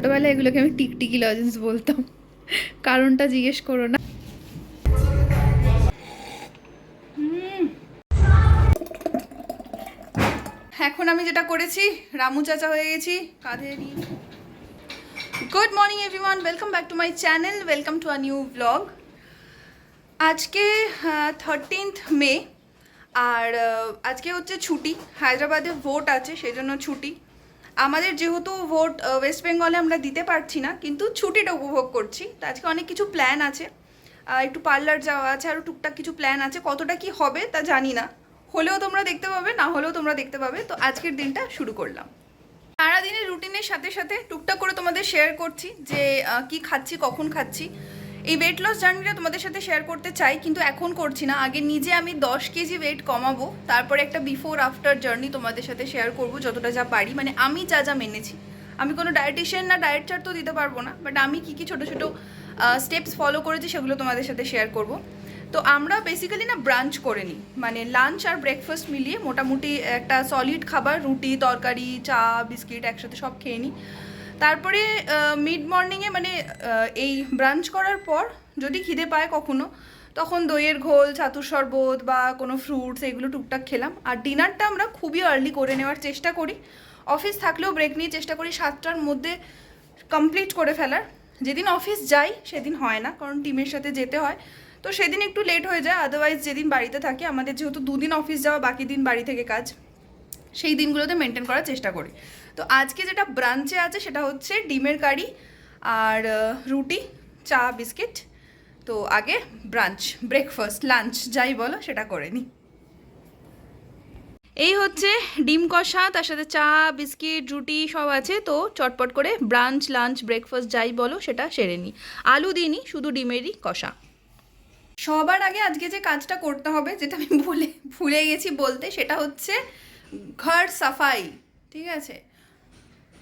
ছোটোবেলায় এগুলোকে আমি টিকটিকি লজেন্স বলতাম। কারণটা জিজ্ঞেস করো না। এখন আমি যেটা করেছি, রামু চাচা হয়ে গেছি কাঁধে নিয়ে good morning everyone welcome back to my channel welcome to a new blog আজকে থার্টিনথ মে আর আজকে হচ্ছে ছুটি। হায়দ্রাবাদে ভোট আছে সেই জন্য ছুটি। আমাদের যেহেতু ভোট ওয়েস্ট বেঙ্গলে আমরা দিতে পারছি না, কিন্তু ছুটিটা উপভোগ করছি। তো আজকে অনেক কিছু প্ল্যান আছে। একটু পার্লার যাওয়া আছে আরও টুকটাক কিছু প্ল্যান আছে। কতটা কি হবে তা জানি না। হলেও তোমরা দেখতে পাবে, না হলেও তোমরা দেখতে পাবে। তো আজকের দিনটা শুরু করলাম। সারাদিনের রুটিনের সাথে সাথে টুকটাক করে তোমাদের শেয়ার করছি যে কি খাচ্ছি, কখন খাচ্ছি। এই ওয়েট লস জার্নিটা তোমাদের সাথে শেয়ার করতে চাই, কিন্তু এখন করছি না। আগে নিজে আমি দশ কেজি ওয়েট কমাবো, তারপরে একটা বিফোর আফটার জার্নি তোমাদের সাথে শেয়ার করব যতটা যা পারি। মানে আমি যা যা মেনেছি। আমি কোনো ডায়েটিশিয়ান না ডায়েট চার্ট তো দিতে পারব না বাট আমি কী কী ছোটো ছোটো স্টেপস ফলো করেছি সেগুলো তোমাদের সাথে শেয়ার করব। তো আমরা বেসিক্যালি না ব্রাঞ্চ করে নিই। মানে লাঞ্চ আর ব্রেকফাস্ট মিলিয়ে মোটামুটি একটা সলিড খাবার, রুটি, তরকারি, চা বিস্কিট একসাথে সব খেয়ে নিই। তারপরে মিড মর্নিংয়ে মানে এই ব্রাঞ্চ করার পর যদি খিদে পায় কখনো, তখন দইয়ের ঘোল, ছাতুর শরবত বা কোনো ফ্রুটস এগুলো টুকটাক খেলাম। আর ডিনারটা আমরা খুবই আর্লি করে নেওয়ার চেষ্টা করি। অফিস থাকলেও ব্রেক নিয়ে চেষ্টা করি সাতটার মধ্যে কমপ্লিট করে ফেলার। যেদিন অফিস যাই, সেদিন হয় না, কারণ টিমের সাথে যেতে হয়। তো সেদিন একটু লেট হয়ে যায় আদারওয়াইজ যেদিন বাড়িতে থাকি, আমাদের যেহেতু দুদিন অফিস যাওয়া, বাকি দিন বাড়ি থেকে কাজ, সেই দিনগুলোতে মেনটেন করার চেষ্টা করি। তো আজকে যেটা ব্রাঞ্চে আছে সেটা হচ্ছে ডিমের কারি আর রুটি, চা, বিস্কিট। তো আগে ব্রাঞ্চ ব্রেকফাস্ট লাঞ্চ যাই বলো, সেটা করে নিই এই হচ্ছে ডিম কষা, তার সাথে চা, বিস্কিট, রুটি সব আছে। তো চটপট করে ব্রাঞ্চ লাঞ্চ ব্রেকফাস্ট যাই বলো, সেটা সেরে নিই আলু দিইনি, শুধু ডিমেরই কষা। সবার আগে আজকে যে কাজটা করতে হবে, যেটা আমি ভুলে ভুলে গেছি বলতে, সেটা হচ্ছে ঘর সাফাই, ঠিক আছে?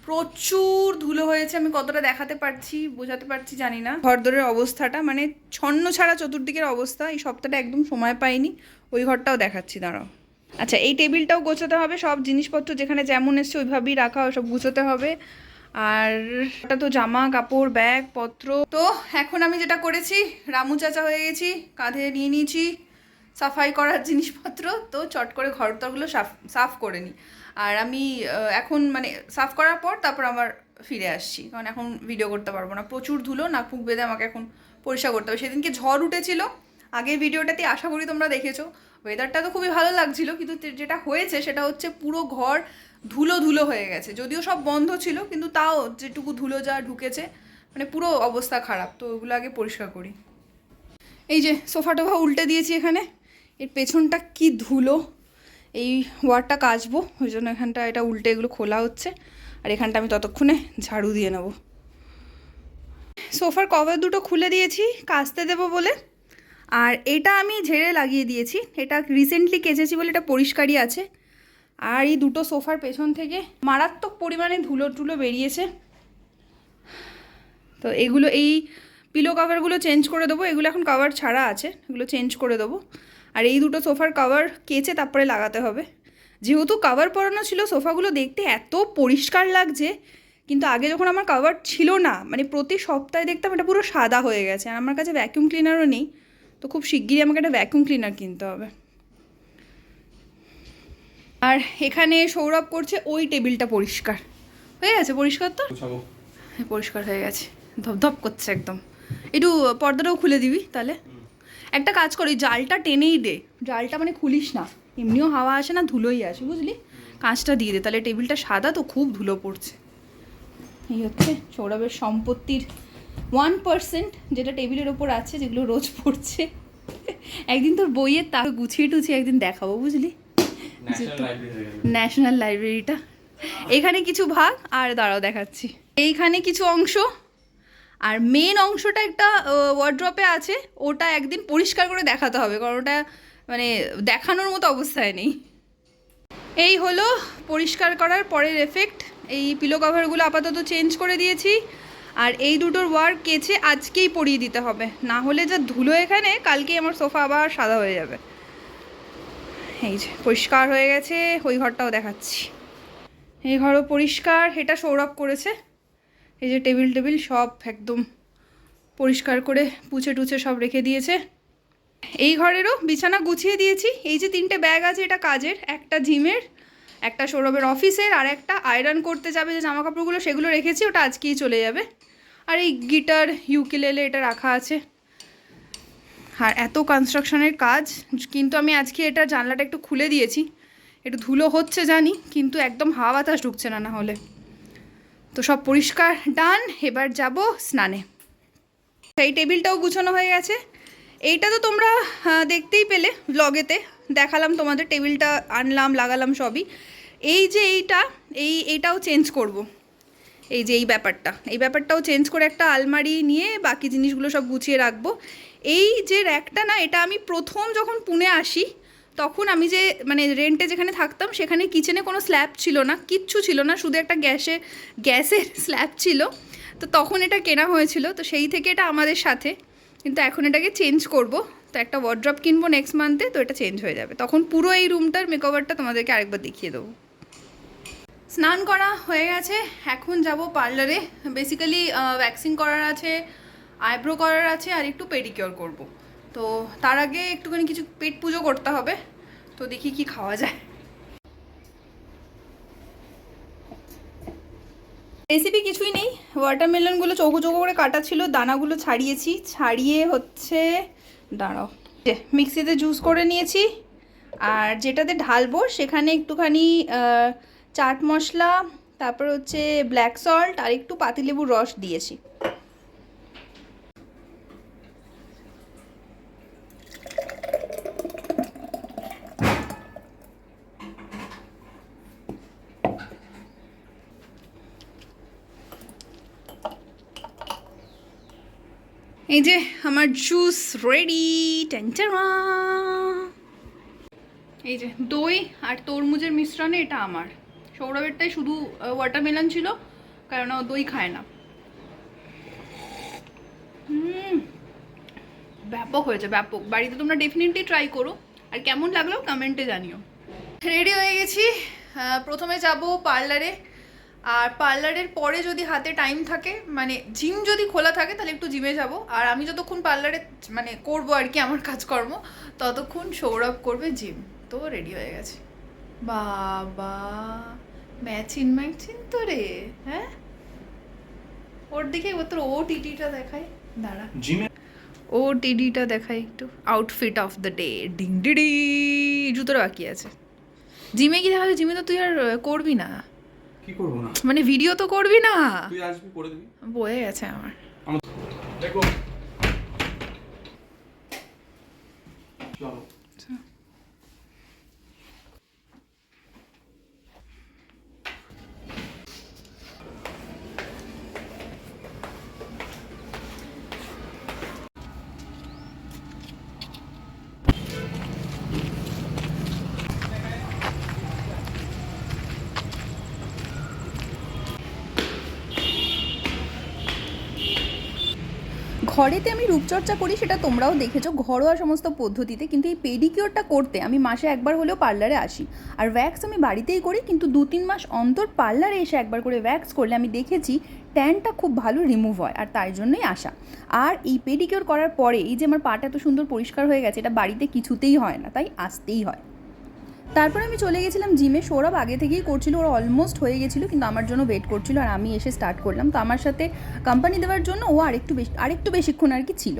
প্রচুর ধুলো হয়েছে, আমি কতটা দেখাতে পারছি, বোঝাতে পারছি, জানি না। ঘরদোরের অবস্থাটা মানে ছন্ন ছাড়া চতুর্দিকের অবস্থা, এই সপ্তাহটা একদম সময় পাইনি, ওই ঘরটাও দেখাচ্ছি, দাঁড়াও। আচ্ছা এই টেবিলটাও গোছাতে হবে, সব জিনিসপত্র যেখানে যেমন এসছে ওইভাবেই রাখা সব গুছোতে হবে। আর ওটা তো জামা, কাপড়, ব্যাগ, পত্র। তো এখন আমি যেটা করেছি, রামু চাচা হয়ে গেছি, কাঁধে নিয়ে নিয়েছি, সাফাই করার জিনিসপত্র, তো চট করে ঘরটাগুলো সাফ সাফ করে নিই আর আমি এখন মানে সাফ করার পর তারপর আমার ফিরে আসছি। কারণ এখন ভিডিও করতে পারব না। প্রচুর ধুলো, নাক মুখ বেঁধে আমাকে এখন পরিষ্কার করতে হবে। সেদিনকে ঝড় উঠেছিল। আগের ভিডিওটাতে আশা করি তোমরা দেখেছ। ওয়েদারটা তো খুবই ভালো লাগছিল, কিন্তু যেটা হয়েছে সেটা হচ্ছে পুরো ঘর ধুলো ধুলো হয়ে গেছে। যদিও সব বন্ধ ছিল, কিন্তু তাও যেটুকু ধুলো যা ঢুকেছে মানে পুরো অবস্থা খারাপ। তো ওগুলো আগে পরিষ্কার করি। এই যে সোফা টোফা উল্টে দিয়েছি এখানে। এর পেছনটা কি ধুলো? এই ওয়ারটা কাচবো, ওই জন্য এখানটা এটা উল্টে এগুলো খোলা হচ্ছে। আর এখানটা আমি ততক্ষণে ঝাড়ু দিয়ে নেব। সোফার কভার দুটো খুলে দিয়েছি, কাচতে দেবো বলে। আর এটা আমি ঝেড়ে লাগিয়ে দিয়েছি। এটা রিসেন্টলি কেচেছি বলে এটা পরিষ্কারই আছে। আর এই দুটো সোফার পেছন থেকে মারাত্মক পরিমাণে ধুলো টুলো বেরিয়েছে। তো এগুলো এই পিলো কাভারগুলো চেঞ্জ করে দেবো। এগুলো এখন কাভার ছাড়া আছে। এগুলো চেঞ্জ করে দেবো। আর এই দুটো সোফার কাভার কেচে তারপরে লাগাতে হবে। যেহেতু কাভার পরানো ছিল সোফাগুলো দেখতে এত পরিষ্কার লাগছে কিন্তু আগে যখন আমার কাভার ছিল না মানে প্রতি সপ্তাহে দেখতাম এটা পুরো সাদা হয়ে গেছে আর আমার কাছে ভ্যাকিউম ক্লিনারও নেই তো খুব শিগগিরই আমাকে একটা ভ্যাকিউম ক্লিনার কিনতে হবে। আর এখানে সৌরভ করছে ওই টেবিলটা পরিষ্কার। হয়ে গেছে পরিষ্কার তো? হ্যাঁ, পরিষ্কার হয়ে গেছে। ধপধপ করছে একদম। একটু পর্দাটাও খুলে দিবি তাহলে? একটা কাজ করি জালটা টেনেই দে। জালটা মানে খুলিস না। এমনিও হাওয়া আসে না ধুলোই আসে বুঝলি? কাঁচটা দিয়ে দে। তাহলে টেবিলটা সাদা তো খুব ধুলো পড়ছে। এই হচ্ছে সৌরভের সম্পত্তির ওয়ান পার্সেন্ট যেটা টেবিলের ওপর আছে যেগুলো রোজ পড়ছে। একদিন তোর বইয়ের তাকে গুছিয়ে টুছিয়ে একদিন দেখাবো বুঝলি? ন্যাশনাল লাইব্রেরিটা এখানে কিছু ভাগ আর দাঁড়াও দেখাচ্ছি। এইখানে কিছু অংশ আর মেন অংশটা একটা ওয়ার্ড্রপে আছে, ওটা একদিন পরিষ্কার করে দেখাতে হবে, কারণ ওটা মানে দেখানোর মতো অবস্থায় নেই। এই হলো পরিষ্কার করার পরের এফেক্ট এই পিলো কভারগুলো আপাতত চেঞ্জ করে দিয়েছি, আর এই দুটোর ওয়ার্ক কেচে আজকেই পরিয়ে দিতে হবে, না হলে যা ধুলো এখানে, কালকেই আমার সোফা আবার সাদা হয়ে যাবে। এই যে, পরিষ্কার হয়ে গেছে, ওই ঘরটাও দেখাচ্ছি। এই ঘরও পরিষ্কার, এটা সৌরভ করেছে। এই যে টেবিল টেবিল সব একদম পরিষ্কার করে পুছে টুছে সব রেখে দিয়েছে। এই ঘরেরও বিছানা গুছিয়ে দিয়েছি। এই যে তিনটে ব্যাগ আছে, এটা কাজের, একটা জিমের, একটা সৌরভের অফিসের, আর একটা আয়রন করতে যাবে যে জামা কাপড়গুলো সেগুলো রেখেছি, ওটা আজকেই চলে যাবে। আর এই গিটার, ইউকিলেলে এটা রাখা আছে। আর এত কনস্ট্রাকশনের কাজ, কিন্তু আমি আজকে এটা জানলাটা একটু খুলে দিয়েছি। একটু ধুলো হচ্ছে জানি, কিন্তু একদম হাওয়া বাতাস ঢুকছে না না হলে। তো সব পরিষ্কার, ডান, এবার যাব স্নানে। এই টেবিলটাও গুছানো হয়ে গেছে। এইটা তো তোমরা দেখতেই পেলে ব্লগেতে দেখালাম তোমাদের, টেবিলটা আনলাম, লাগালাম সবই। এই যে এইটা, এই এইটাও চেঞ্জ করব। এই যে এই ব্যাপারটা, এই ব্যাপারটাও চেঞ্জ করে একটা আলমারি নিয়ে বাকি জিনিসগুলো সব গুছিয়ে রাখব। এই যে র্যাকটা না, এটা আমি প্রথম যখন পুনে আসি তখন আমি যে মানে রেন্টে যেখানে থাকতাম, সেখানে কিচেনে কোনো স্ল্যাব ছিল না, কিচ্ছু ছিল না, শুধু একটা গ্যাসে, গ্যাসের স্ল্যাব ছিল। তো তখন এটা কেনা হয়েছিল, তো সেই থেকে এটা আমাদের সাথে। কিন্তু এখন এটাকে চেঞ্জ করব। তো একটা ওয়ার্ড্রপ কিনবো নেক্সট মান্থে তো এটা চেঞ্জ হয়ে যাবে। তখন পুরো এই রুমটার মেকওভারটা তোমাদেরকে আরেকবার দেখিয়ে দেবো। স্নান করা হয়ে গেছে, এখন যাব পার্লারে বেসিক্যালি ভ্যাকসিন করার আছে আইব্রো করার আছে, আর একটু পেডিকিওর করব। তো তার আগে একটুখানি কিছু পেট পুজো করতে হবে, তো দেখি কি খাওয়া যায়। রেসিপি কিছুই নেই ওয়াটারমেলনগুলো চৌকো চৌকো করে কাটা ছিল, দানাগুলো ছাড়িয়েছি, ছাড়িয়ে হচ্ছে, দাঁড়াও মিক্সিতে জুস করে নিয়েছি, আর যেটাতে ঢালবো সেখানে একটুখানি চাট মশলা, তারপর হচ্ছে ব্ল্যাক সল্ট আর একটু পাতিলেবুর রস দিয়েছি। এই যে আমার জুস রেডি টেন্টারা এই যে দই আর তরমুজের মিশ্রণে এটা আমার। সৌরভেরটাই শুধু ওয়াটারমেলন ছিল, কারণ ও দই খায় না। ব্যাপক হয়েছে, ব্যাপক। বাড়িতে তোমরা ডেফিনেটলি ট্রাই করো। আর কেমন লাগল কমেন্টে জানিও। রেডি হয়ে গেছি। প্রথমে যাব পার্লারে আর পার্লারের পরে যদি হাতে টাইম থাকে মানে জিম যদি খোলা থাকে তাহলে একটু জিমে যাব। আর আমি যতক্ষণ পার্লারে মানে করব আর কি আমার কাজকর্ম ততক্ষণ সৌরভ করবে জিম তো রেডি হয়ে গেছে। বাবা ম্যাচিন ম্যাচিন তো রে হ্যাঁ? ওর দিকে ও তোর ও টিটিটা দেখায় দাঁড়া। জিমে ও টিডিটা দেখাই একটু। আউটফিট অফ দ্য ডে ডিং ডিডি জুতোর বাকি আছে। জিমে কি দেখা জিমে তো তুই আর করবি না। কি করব না? মানে ভিডিও তো করবি না? তুই আসবি করে দিবি। বয়ে গেছে আমার। দেখো। চলো। ঘরেতে আমি রূপচর্চা করি, সেটা তোমরাও দেখেছ। ঘরোয়া সমস্ত পদ্ধতিতে, কিন্তু এই পেডিকিওরটা করতে আমি মাসে একবার হলেও পার্লারে আসি। আর ভ্যাক্স আমি বাড়িতেই করি, কিন্তু দু তিন মাস অন্তর পার্লারে এসে একবার করে ভ্যাক্স করলে আমি দেখেছি ট্যানটা খুব ভালো রিমুভ হয়, আর তাই জন্যই আসা। আর এই পেডিকিওর করার পরে, এই যে আমার পাটা এত সুন্দর পরিষ্কার হয়ে গেছে, এটা বাড়িতে কিছুতেই হয় না, তাই আসতেই হয়। তারপর আমি চলে গেছিলাম জিমে। সৌরভ আগে থেকেই করছিল, ওরা অলমোস্ট হয়ে গেছিল, কিন্তু আমার জন্য ওয়েট করছিল আর আমি এসে স্টার্ট করলাম। তো আমার সাথে কোম্পানি দেওয়ার জন্য ও আরেকটু বেশি, আরেকটু বেশিক্ষণ আর কি ছিল।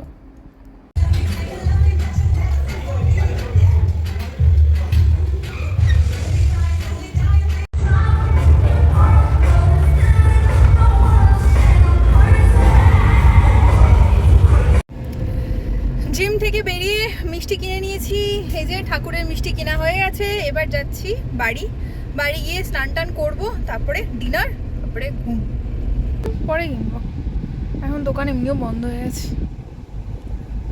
নিয়েছি এই যে ঠাকুরের মিষ্টি কেনা হয়ে গেছে। এবার যাচ্ছি বাড়ি। বাড়ি গিয়ে স্নান টান করব তারপরে ডিনার তারপরে ঘুম। পরে কিনবো। এখন দোকান এমনিও বন্ধ হয়ে গেছে।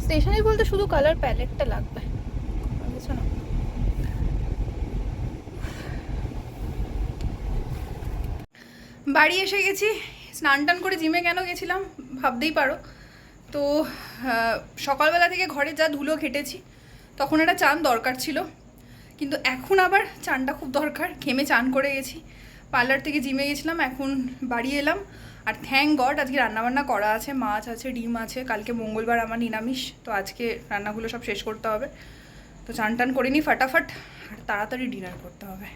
স্টেশনারি বলতে শুধু কালার প্যালেটটা লাগবে। কিছু না। বাড়ি এসে গেছি। স্নান টান করে জিমে কেন গেছিলাম ভাবতেই পারো। তো সকালবেলা থেকে ঘরে যা ধুলো খেটেছি তখন একটা চান দরকার ছিল। কিন্তু এখন আবার চানটা খুব দরকার। ঘেমে চান করে গেছি। পার্লার থেকে জিমে গেছিলাম, এখন বাড়ি এলাম। আর থ্যাংক গড আজকে রান্নাবান্না করা আছে, মাছ আছে, ডিম আছে। কালকে মঙ্গলবার আমার নিরামিষ, তো আজকে রান্নাগুলো সব শেষ করতে হবে। তো চান টান করে নিই ফাটাফাট, আর তাড়াতাড়ি ডিনার করতে হবে।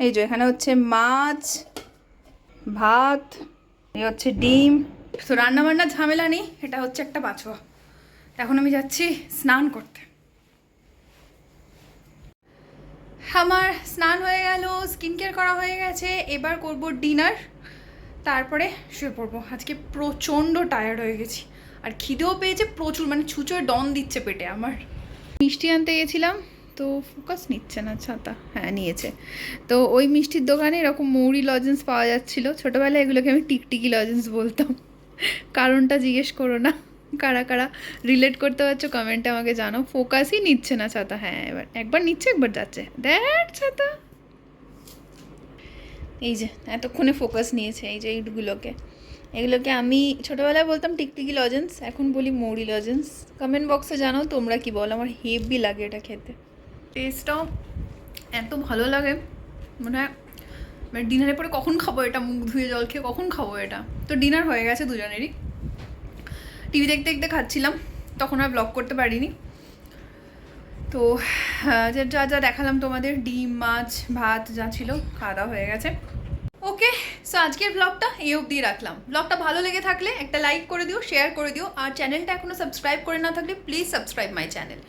এই যে এখানে হচ্ছে মাছ, ভাত, এই হচ্ছে ডিম। তো রান্নাবান্নার ঝামেলা নেই, এটা হচ্ছে একটা বাছোয়া এখন আমি যাচ্ছি স্নান করতে। আমার স্নান হয়ে গেল স্কিন কেয়ার করা হয়ে গেছে, এবার করব ডিনার তারপরে শুয়ে পড়ব। আজকে প্রচণ্ড টায়ার্ড হয়ে গেছি। আর খিদেও পেয়েছে প্রচুর মানে ছুঁচোয় ডন দিচ্ছে পেটে আমার। মিষ্টি আনতে গেছিলাম, তো ফোকাস নিচ্ছে না, ছাতা। হ্যাঁ নিয়েছে। তো ওই মিষ্টির দোকানে এরকম মৌরি লজেন্স পাওয়া যাচ্ছিল। ছোটোবেলায় এগুলোকে আমি টিকটিকি লজেন্স বলতাম। কারণটা জিজ্ঞেস করো না। কারা কারা রিলেট করতে পারছ কমেন্টে আমাকে জানো ফোকাসই নিচ্ছে না ছাতা। হ্যাঁ এবার একবার নিচ্ছে, একবার যাচ্ছে। দ্যাট ছাতা। এই যে, এতক্ষণে ফোকাস নিয়েছে এই যে এইগুলোকে। এগুলোকে আমি ছোটোবেলায় বলতাম টিকটিকি লজেন্স এখন বলি মৌরি লজেন্স কমেন্ট বক্সে জানো তোমরা কি বলো, আমার হেভি লাগে এটা খেতে। টেস্টটাও এত ভালো লাগে, মনে হয় মানে ডিনারে পরে কখন খাব এটা, মুখ ধুয়ে জল খেয়ে কখন খাব এটা? তো ডিনার হয়ে গেছে দুজনেরই। টিভি দেখতে দেখতে খাচ্ছিলাম, তখন আর ব্লগ করতে পারিনি। তো যা যা দেখালাম তোমাদের, ডিম, মাছ, ভাত যা ছিল, খাওয়া দাওয়া হয়ে গেছে। ওকে সো আজকের ব্লগটা এই অবধি রাখলাম। ব্লগটা ভালো লেগে থাকলে একটা লাইক করে দিও শেয়ার করে দিও, আর চ্যানেলটা এখনও সাবস্ক্রাইব করে না থাকলে প্লিজ সাবস্ক্রাইব মাই চ্যানেল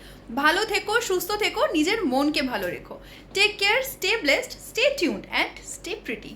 ভালো থেকো, সুস্থ থেকো, নিজের মনকে ভালো রেখো। Take care stay blessed stay tuned and stay pretty